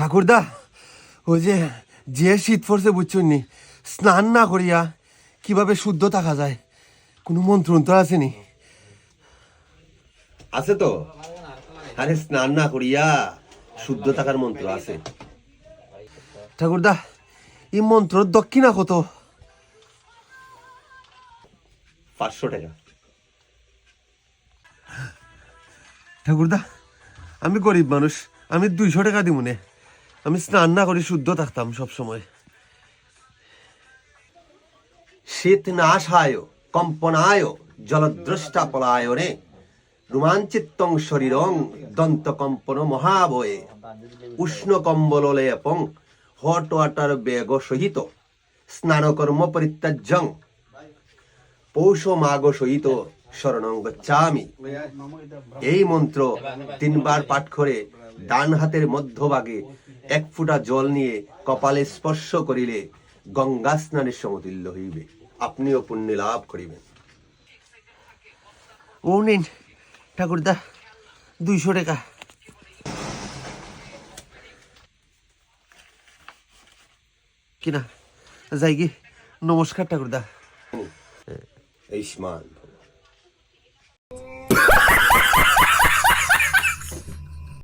ঠাকুরদা ওই যে যে শীত পড়ছে বুঝছুন নি স্নান না করিয়া কীভাবে শুদ্ধ থাকা যায়? কোনো মন্ত্র মন্ত্র আসেনি। আছে তো? আরে স্নান না করিয়া শুদ্ধ থাকার মন্ত্র আছে। ঠাকুরদা এই মন্ত্র দক্ষিণা কত? পাঁচশো টাকা। ঠাকুরদা আমি গরিব মানুষ আমি দুইশো টাকা দিব নে আমি স্নান না করি, শুদ্ধ থাকতাম সব সময় শীত নাশায় কম্পনায় জলদ্রষ্টা পলায়নে রোমাঞ্চিত্তং শরীরং, দন্ত কম্পন মহাবয়ে। উষ্ণ কম্বল লেপং, হট ওয়াটার বেগ সহিত। স্নানকর্ম পরিত্যাজ্যং। পৌষ মাগ সহিত শরণং গচ্ছামি। এই মন্ত্র তিনবার পাঠ করে ডান হাতের মধ্যভাগে এক ফুটা জল নিয়ে কপালে স্পর্শ করিলে গঙ্গা স্নানের সমতুল্য হইবে। আপনিও পুণ্য লাভ করিবেন। ও নিন ঠাকুরদা দুইশো টাকা। কিনা যাই কি নমস্কার ঠাকুরদা। ইসমান